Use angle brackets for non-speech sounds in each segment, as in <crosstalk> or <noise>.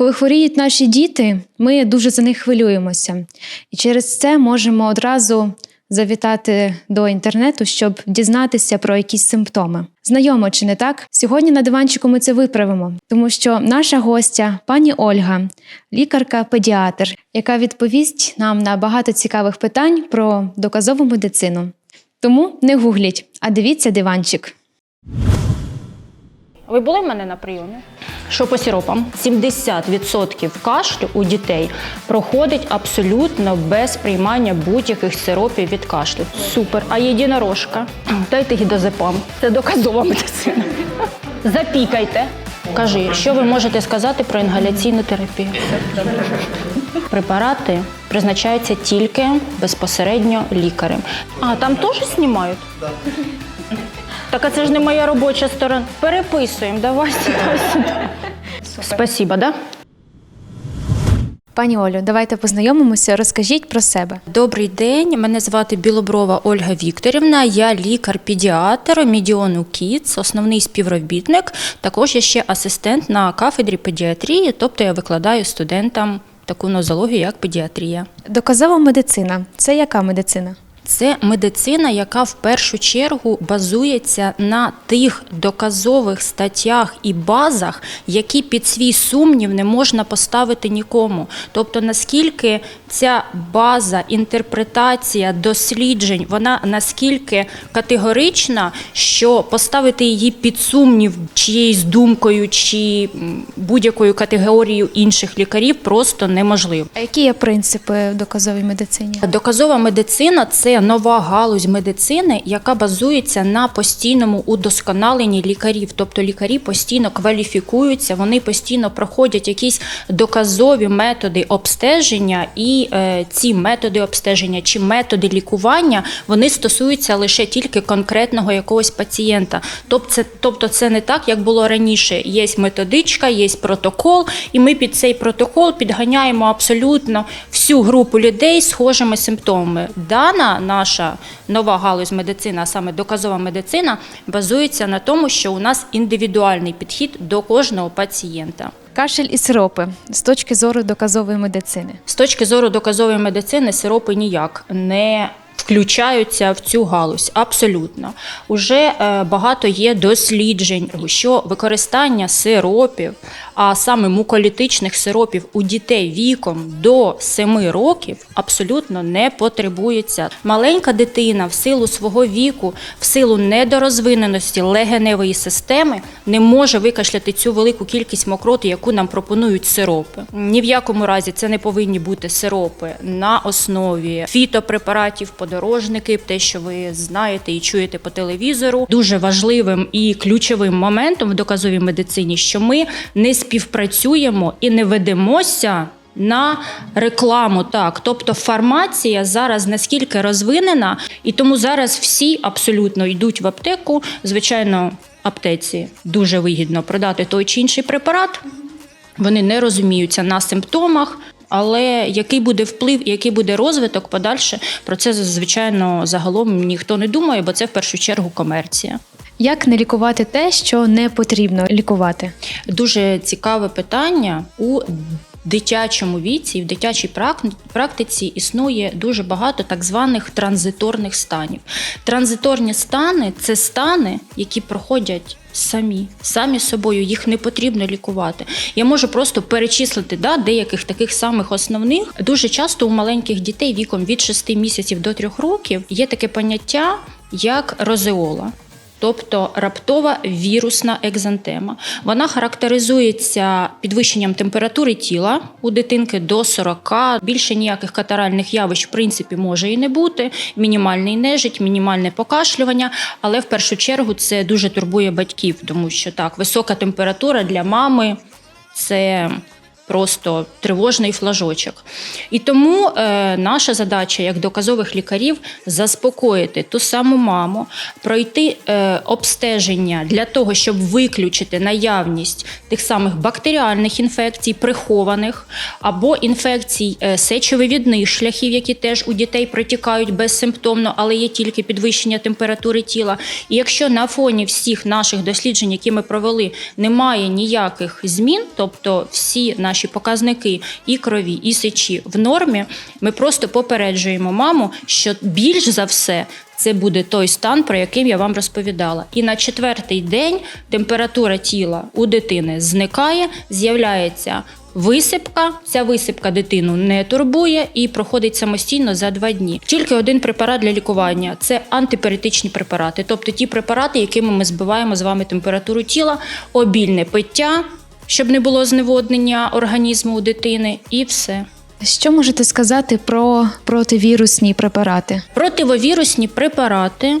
Коли хворіють наші діти, ми дуже за них хвилюємося. І через це можемо одразу завітати до інтернету, щоб дізнатися про якісь симптоми. Знайомо чи не так? Сьогодні на диванчику ми це виправимо, тому що наша гостя, пані Ольга, лікарка-педіатр, яка відповість нам на багато цікавих питань про доказову медицину. Тому не гугліть, а дивіться диванчик. Ви були в мене на прийомі? Що по сіропам? 70% кашлю у дітей проходить абсолютно без приймання будь-яких сиропів від кашлю. Супер. А єдинорожка? Дайте гідозепам. Це доказова медицина. Запікайте. Кажи, що ви можете сказати про інгаляційну терапію? Препарати призначаються тільки безпосередньо лікарем. А там теж знімають? Так а це ж не моя робоча сторона. Переписуємо, давай <laughs> сюди, сюди. Спасибо, да? Пані Олю, давайте познайомимося. Розкажіть про себе. Добрий день. Мене звати Білоброва Ольга Вікторівна. Я лікар-педіатр Медіону Кіц, основний співробітник. Також я ще асистент на кафедрі педіатрії, тобто я викладаю студентам таку нозологію, як педіатрія. Доказова медицина це яка медицина? Це медицина, яка в першу чергу базується на тих доказових статтях і базах, які під свій сумнів не можна поставити нікому. Тобто, наскільки ця база, інтерпретація, досліджень, вона наскільки категорична, що поставити її під сумнів чиєюсь думкою чи будь-якою категорією інших лікарів просто неможливо. А які є принципи в доказовій медицині? Доказова медицина це нова галузь медицини, яка базується на постійному удосконаленні лікарів. Тобто лікарі постійно кваліфікуються, вони постійно проходять якісь доказові методи обстеження, і е, ці методи обстеження чи методи лікування вони стосуються лише тільки конкретного якогось пацієнта. Тобто це, тобто це не так, як було раніше. Є методичка, є протокол, і ми під цей протокол підганяємо абсолютно всю групу людей схожими симптомами. Дана наша нова галузь медицина, а саме доказова медицина, базується на тому, що у нас індивідуальний підхід до кожного пацієнта. Кашель і сиропи з точки зору доказової медицини. З точки зору доказової медицини, сиропи ніяк не включаються в цю галузь. Абсолютно. Уже е, багато є досліджень, що використання сиропів, а саме муколітичних сиропів у дітей віком до 7 років абсолютно не потребується. Маленька дитина в силу свого віку, в силу недорозвиненості легеневої системи не може викашляти цю велику кількість мокроти, яку нам пропонують сиропи. Ні в якому разі це не повинні бути сиропи на основі фітопрепаратів, подорожники, те, що ви знаєте і чуєте по телевізору. Дуже важливим і ключовим моментом в доказовій медицині, що ми не співпрацюємо і не ведемося. На рекламу, так, тобто фармація зараз наскільки розвинена, і тому зараз всі абсолютно йдуть в аптеку. Звичайно, аптеці дуже вигідно продати той чи інший препарат. Вони не розуміються на симптомах. Але який буде вплив і який буде розвиток подальше, про це звичайно загалом ніхто не думає, бо це в першу чергу комерція. Як не лікувати те, що не потрібно лікувати? Дуже цікаве питання у дитячому віці і в дитячій прак- практиці існує дуже багато так званих транзиторних станів. Транзиторні стани це стани, які проходять. Самі, самі собою, їх не потрібно лікувати. Я можу просто перечислити да, деяких таких самих основних. Дуже часто у маленьких дітей віком від 6 місяців до 3 років є таке поняття, як розеола. Тобто раптова вірусна екзантема. Вона характеризується підвищенням температури тіла у дитинки до 40. Більше ніяких катаральних явищ, в принципі, може і не бути. Мінімальний нежить, мінімальне покашлювання. Але в першу чергу це дуже турбує батьків, тому що так, висока температура для мами це просто тривожний флажочок. І тому е, наша задача як доказових лікарів заспокоїти ту саму маму, пройти е, обстеження для того, щоб виключити наявність тих самих бактеріальних інфекцій, прихованих, або інфекцій е, сечовивідних шляхів, які теж у дітей протікають безсимптомно, але є тільки підвищення температури тіла. І якщо на фоні всіх наших досліджень, які ми провели, немає ніяких змін, тобто всі наші наші показники і крові, і сечі в нормі, ми просто попереджуємо маму, що більш за все. Це буде той стан, про який я вам розповідала. І на четвертий день температура тіла у дитини зникає, з'являється висипка. Ця висипка дитину не турбує і проходить самостійно за два дні. Тільки один препарат для лікування це антиперитичні препарати, тобто ті препарати, якими ми збиваємо з вами температуру тіла, обільне пиття, щоб не було зневоднення організму у дитини, і все. Що можете сказати про противірусні препарати? Противовірусні препарати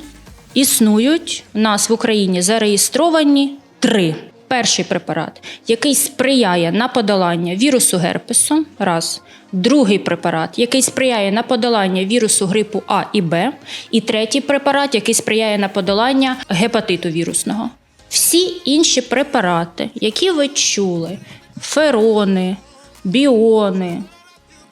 існують у нас в Україні зареєстровані три. Перший препарат, який сприяє на подолання вірусу герпесу, раз. Другий препарат, який сприяє на подолання вірусу грипу А і Б. І третій препарат, який сприяє на подолання гепатиту вірусного. Всі інші препарати, які ви чули: ферони, біони,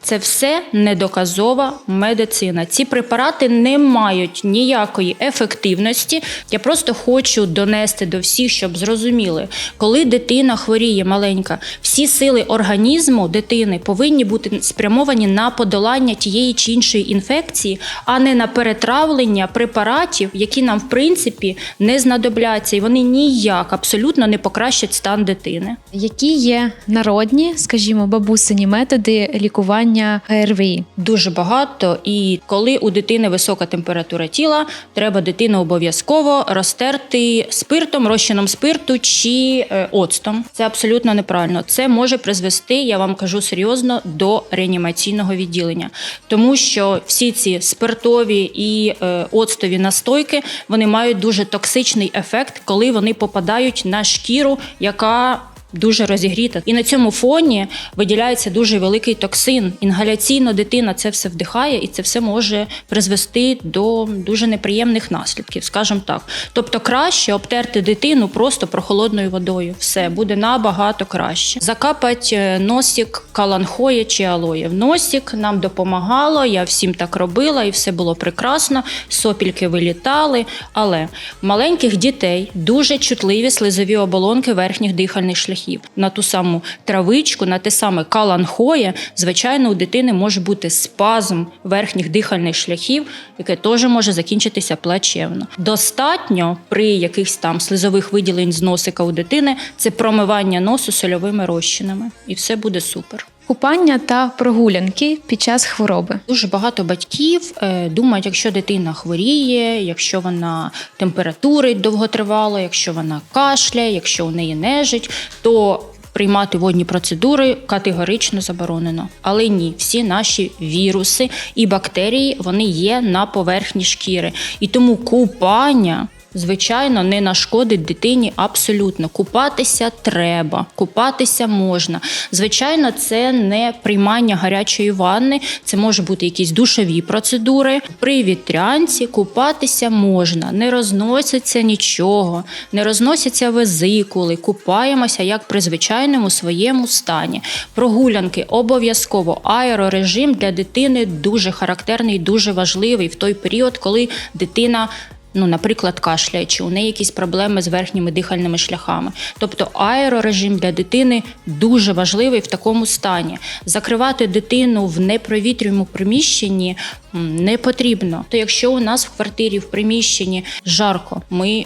це все недоказова медицина. Ці препарати не мають ніякої ефективності. Я просто хочу донести до всіх, щоб зрозуміли, коли дитина хворіє маленька, всі сили організму дитини повинні бути спрямовані на подолання тієї чи іншої інфекції, а не на перетравлення препаратів, які нам в принципі не знадобляться, і вони ніяк абсолютно не покращать стан дитини. Які є народні, скажімо, бабусині методи лікування ГРВІ? Дуже багато, і коли у дитини висока температура тіла, треба дитину обов'язково розтерти спиртом, розчином спирту чи е, оцтом. Це абсолютно неправильно. Це може призвести, я вам кажу серйозно, до реанімаційного відділення, тому що всі ці спиртові і е, оцтові настойки вони мають дуже токсичний ефект, коли вони попадають на шкіру, яка Дуже розігріта, і на цьому фоні виділяється дуже великий токсин. Інгаляційно дитина це все вдихає, і це все може призвести до дуже неприємних наслідків, скажімо так. Тобто, краще обтерти дитину просто прохолодною водою. Все буде набагато краще. Закапать е, носик каланхоє чи алоє. В носик нам допомагало. Я всім так робила, і все було прекрасно. Сопільки вилітали. Але маленьких дітей дуже чутливі слизові оболонки верхніх дихальних шляхів. На ту саму травичку, на те саме каланхоє, звичайно, у дитини може бути спазм верхніх дихальних шляхів, яке теж може закінчитися плачевно. Достатньо при якихось там слизових виділень з носика у дитини це промивання носу сольовими розчинами, і все буде супер. Купання та прогулянки під час хвороби. Дуже багато батьків е, думають, якщо дитина хворіє, якщо вона температурить довготривало, якщо вона кашляє, якщо у неї нежить, то приймати водні процедури категорично заборонено. Але ні, всі наші віруси і бактерії вони є на поверхні шкіри. І тому купання. Звичайно, не нашкодить дитині абсолютно. Купатися треба, купатися можна. Звичайно, це не приймання гарячої ванни, це може бути якісь душові процедури. При вітрянці купатися можна, не розноситься нічого, не розносяться везикули, купаємося як при звичайному своєму стані. Прогулянки обов'язково. Аерорежим для дитини дуже характерний, дуже важливий в той період, коли дитина ну, наприклад, кашляє, чи у неї якісь проблеми з верхніми дихальними шляхами. Тобто аерорежим для дитини дуже важливий в такому стані. Закривати дитину в непровітрюємому приміщенні не потрібно. То якщо у нас в квартирі в приміщенні жарко, ми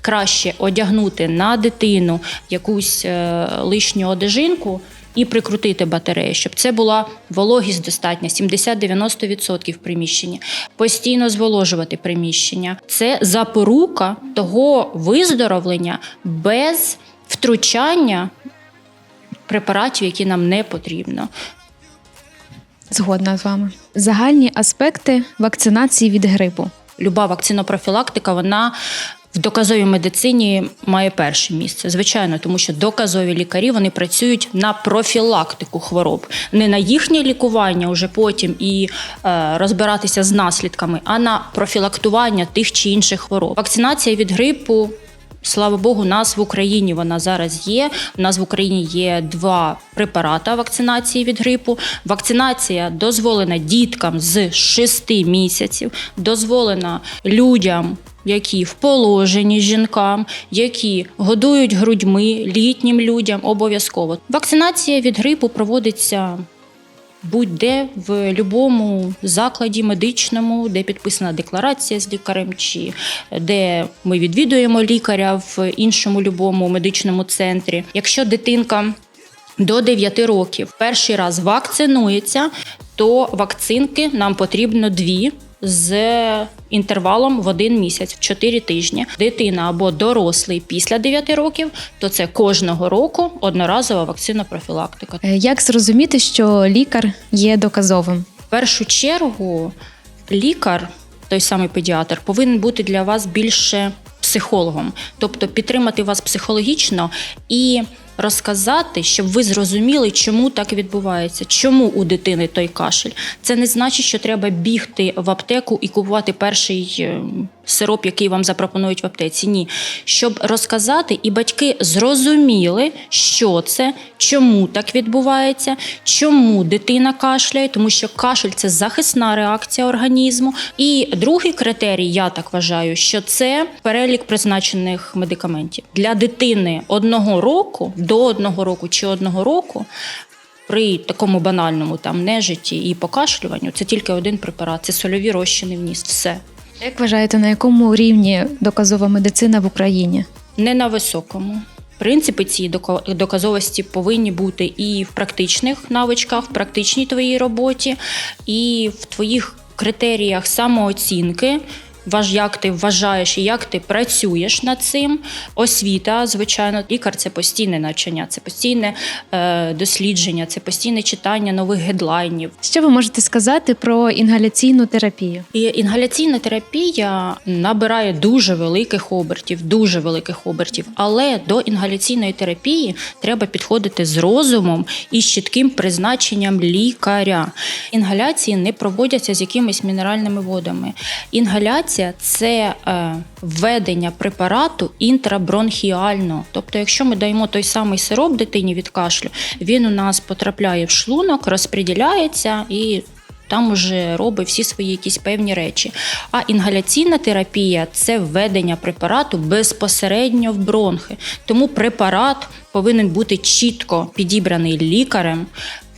краще одягнути на дитину якусь е, лишню одежинку. І прикрутити батарею, щоб це була вологість достатня, 70-90% в приміщенні. Постійно зволожувати приміщення. Це запорука того виздоровлення без втручання препаратів, які нам не потрібно. Згодна з вами. Загальні аспекти вакцинації від грипу. Люба вакцинопрофілактика, вона в доказовій медицині має перше місце. Звичайно, тому що доказові лікарі вони працюють на профілактику хвороб, не на їхнє лікування уже потім і е, розбиратися з наслідками, а на профілактування тих чи інших хвороб. Вакцинація від грипу. Слава Богу, нас в Україні вона зараз є. У нас в Україні є два препарати вакцинації від грипу. Вакцинація дозволена діткам з 6 місяців, дозволена людям які в положенні жінкам, які годують грудьми літнім людям, обов'язково. Вакцинація від грипу проводиться будь-де в будь-якому закладі медичному, де підписана декларація з лікарем, чи де ми відвідуємо лікаря в іншому будь-якому медичному центрі. Якщо дитинка до 9 років перший раз вакцинується, то вакцинки нам потрібно дві. З інтервалом в один місяць, в 4 тижні. Дитина або дорослий після 9 років, то це кожного року одноразова вакцина профілактика. Е, Як зрозуміти, що лікар є доказовим? В першу чергу лікар, той самий педіатр, повинен бути для вас більше психологом, тобто підтримати вас психологічно і розказати, щоб ви зрозуміли, чому так відбувається, чому у дитини той кашель. Це не значить, що треба бігти в аптеку і купувати перший е, сироп, який вам запропонують в аптеці. Ні, щоб розказати, і батьки зрозуміли, що це, чому так відбувається, чому дитина кашляє, тому що кашель це захисна реакція організму. І другий критерій, я так вважаю, що це перелік призначених медикаментів для дитини одного року до одного року чи одного року. При такому банальному там нежиті і покашлюванню це тільки один препарат, це сольові розчини в ніс. Все Як вважаєте, на якому рівні доказова медицина в Україні? не на високому. Принципи дока- доказовості повинні бути і в практичних навичках, в практичній твоїй роботі, і в твоїх критеріях самооцінки. Важ, як ти вважаєш і як ти працюєш над цим. Освіта, звичайно, лікар це постійне навчання, це постійне е, дослідження, це постійне читання нових гедлайнів. Що ви можете сказати про інгаляційну терапію? І інгаляційна терапія набирає дуже великих обертів, дуже великих обертів. Але до інгаляційної терапії треба підходити з розумом і з чітким призначенням лікаря. Інгаляції не проводяться з якимись мінеральними водами. Інгаляція це е, введення препарату інтрабронхіально. Тобто, якщо ми даємо той самий сироп дитині від кашлю, він у нас потрапляє в шлунок, розподіляється і там уже робить всі свої якісь певні речі. А інгаляційна терапія це введення препарату безпосередньо в бронхи. Тому препарат повинен бути чітко підібраний лікарем.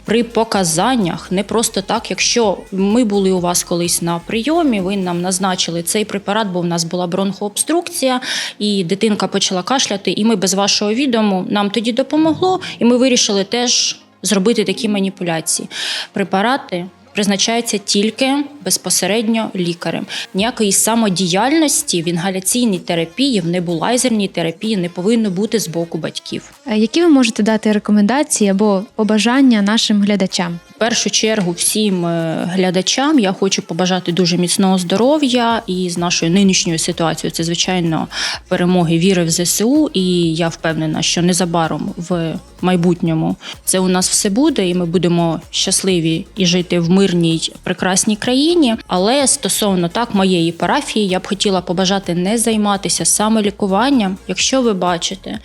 При показаннях не просто так, якщо ми були у вас колись на прийомі, ви нам назначили цей препарат, бо в нас була бронхообструкція, і дитинка почала кашляти, і ми без вашого відому нам тоді допомогло, і ми вирішили теж зробити такі маніпуляції. Препарати призначаються тільки безпосередньо лікарем. Ніякої самодіяльності в інгаляційній терапії, в небулайзерній терапії не повинно бути з боку батьків. Які ви можете дати рекомендації або побажання нашим глядачам? В першу чергу всім е, глядачам я хочу побажати дуже міцного здоров'я і з нашою нинішньою ситуацією це звичайно перемоги віри в ЗСУ. І я впевнена, що незабаром в майбутньому це у нас все буде, і ми будемо щасливі і жити в мирній прекрасній країні. Але стосовно так моєї парафії, я б хотіла побажати не займатися самолікуванням, якщо ви бачите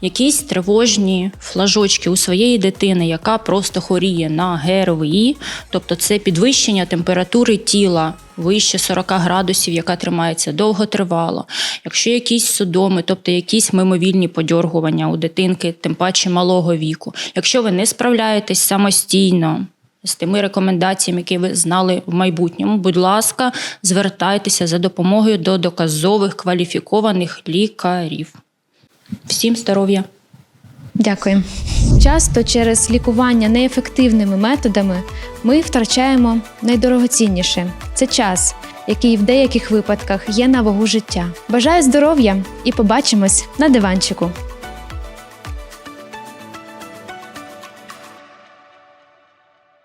якісь тривожні флажочки у своєї дитини, яка просто хворіє на ГРВІ, тобто це підвищення температури тіла. Вище 40 градусів, яка тримається довготривало. Якщо якісь судоми, тобто якісь мимовільні подьоргування у дитинки, тим паче малого віку. Якщо ви не справляєтесь самостійно з тими рекомендаціями, які ви знали в майбутньому, будь ласка, звертайтеся за допомогою до доказових кваліфікованих лікарів. Всім здоров'я! Дякую. Часто через лікування неефективними методами ми втрачаємо найдорогоцінніше це час, який в деяких випадках є на вагу життя. Бажаю здоров'я і побачимось на диванчику.